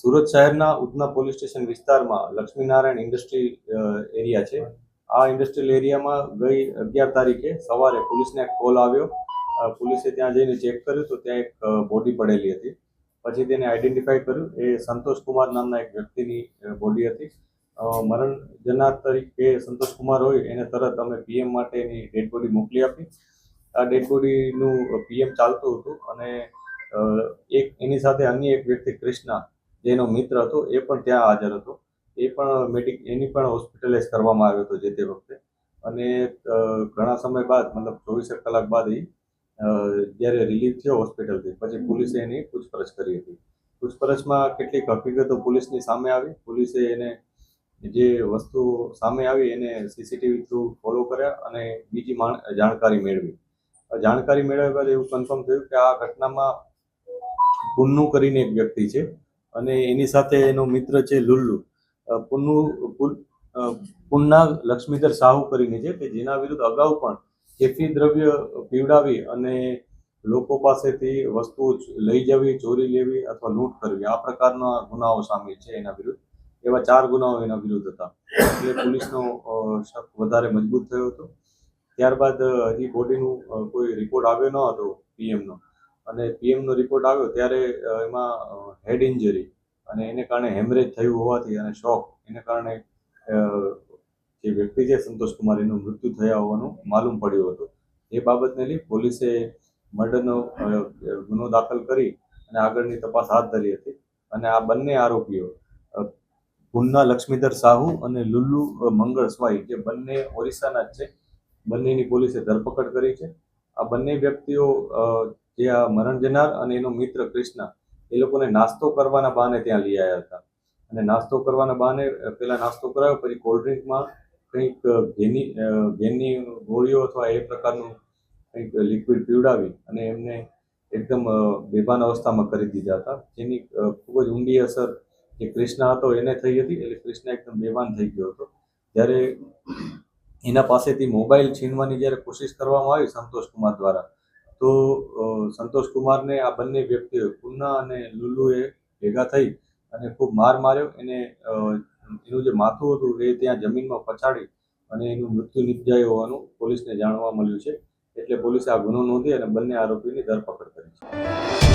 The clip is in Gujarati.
સુરત શહેરના ઉધના પોલીસ સ્ટેશન વિસ્તારમાં લક્ષ્મીનારાયણ ઇન્ડસ્ટ્રી એરિયા છે. આ ઇન્ડસ્ટ્રીયલ એરિયામાં ગઈ અગિયાર તારીખે સવારે પોલીસને એક કોલ આવ્યો. પોલીસે ત્યાં જઈને ચેક કર્યું તો ત્યાં એક બોડી પડેલી હતી. પછી તેને આઈડેન્ટિફાઈ કર્યું. એ સંતોષ કુમાર નામના એક વ્યક્તિની બોડી હતી. મરણ જનાર તરીકે સંતોષ કુમાર હોય એને તરત અમે પીએમ માટે એની ડેડ બોડી મોકલી આપી. આ ડેડ પીએમ ચાલતું હતું અને એક એની સાથે અન્ય એક વ્યક્તિ ક્રિષ્ના, જેનો મિત્ર હતો, એ પણ ત્યાં હાજર હતો. એ પણ મેડિક, એની પણ હોસ્પિટલાઇઝ કરવામાં આવ્યો હતો જે તે વખતે. અને ઘણા સમય બાદ, મતલબ ચોવીસેક કલાક બાદ એ જ્યારે રિલીઝ થયો હોસ્પિટલથી પછી પોલીસે એની પૂછપરછ કરી હતી. પૂછપરછમાં કેટલીક હકીકતો પોલીસની સામે આવી. પોલીસે એને જે વસ્તુ સામે આવી એને સીસીટીવી થ્રુ ફોલો કર્યા અને બીજી જાણકારી મેળવી. જાણકારી મેળવ્યા બાદ એવું કન્ફર્મ થયું કે આ ઘટનામાં પુન્નુ કરીને એક વ્યક્તિ છે અને એની સાથે એનો મિત્ર છે લુલ્લુ. પુન્નુ પુન્ના લક્ષ્મીધર સાહુ કરીને છે કે જેના વિરુદ્ધ અગાઉ પણ કેફી દ્રવ્ય પીવડાવી અને લોકો પાસેથી વસ્તુઓ લઈ જવી, ચોરી લેવી અથવા લૂંટ કરવી. આ પ્રકારના ગુનાઓ સામેલ છે એના વિરુદ્ધ. એવા ચાર ગુનાઓ એના વિરુદ્ધ હતા. એટલે પોલીસનો શક વધારે મજબૂત થયો હતો. ત્યારબાદ હજી બોડીનું કોઈ રિપોર્ટ આવ્યો ન હતો પીએમનો અને પીએમનો રિપોર્ટ આવ્યો ત્યારે એમાં હેડ ઇન્જરી અને એને કારણે હેમરેજ થયું હોવાથી અને શોક એને કારણે જે વ્યક્તિ છે સંતોષ એનું મૃત્યુ થયા હોવાનું માલુમ પડ્યું હતું. એ બાબતને લઈ પોલીસે મર્ડરનો ગુનો દાખલ કરી અને આગળની તપાસ હાથ ધરી હતી. અને આ બંને આરોપીઓ ગુન્ના લક્ષ્મીધર સાહુ અને લુલ્લુ મંગળ સ્વાઈ, જે બંને ઓરિસ્સાના જ છે બંનેની પોલીસે ધરપકડ કરી છે. આ બંને વ્યક્તિઓ જે આ મરણ જનાર અને એનો મિત્ર કૃષ્ણ એ લોકોને નાસ્તો કરવાના બહાને ત્યાં લઈ આવ્યા હતા. અને નાસ્તો કરવાના બહાને પહેલાં નાસ્તો કરાવ્યો પછી કોલ્ડ ડ્રિંકમાં કંઈક ઘેની અ, ગોળીઓ અથવા એ પ્રકારનું કંઈક લિક્વિડ પીવડાવી અને એમને એકદમ બેભાન અવસ્થામાં કરી દીધા હતા. જેની ખૂબ જ ઊંડી અસર જે કૃષ્ણ હતો એને થઈ હતી. એટલે કૃષ્ણ એકદમ બેભાન થઈ ગયો હતો. જ્યારે એના પાસેથી મોબાઈલ છીનવાની જ્યારે કોશિશ કરવામાં આવી સંતોષ કુમાર દ્વારા, તો સંતોષકુમારને સંતોષ કુમારને આ બંને વ્યક્તિઓ પુન્ના અને લુલ્લુએ ભેગા થઈ અને ખૂબ માર માર્યો. એને એનું જે માથું હતું એ ત્યાં જમીનમાં પછાડી અને એનું મૃત્યુ નિપજાયું હોવાનું પોલીસને જાણવા મળ્યું છે. એટલે પોલીસે આ ગુનો નોંધી અને બંને આરોપીની ધરપકડ કરી છે.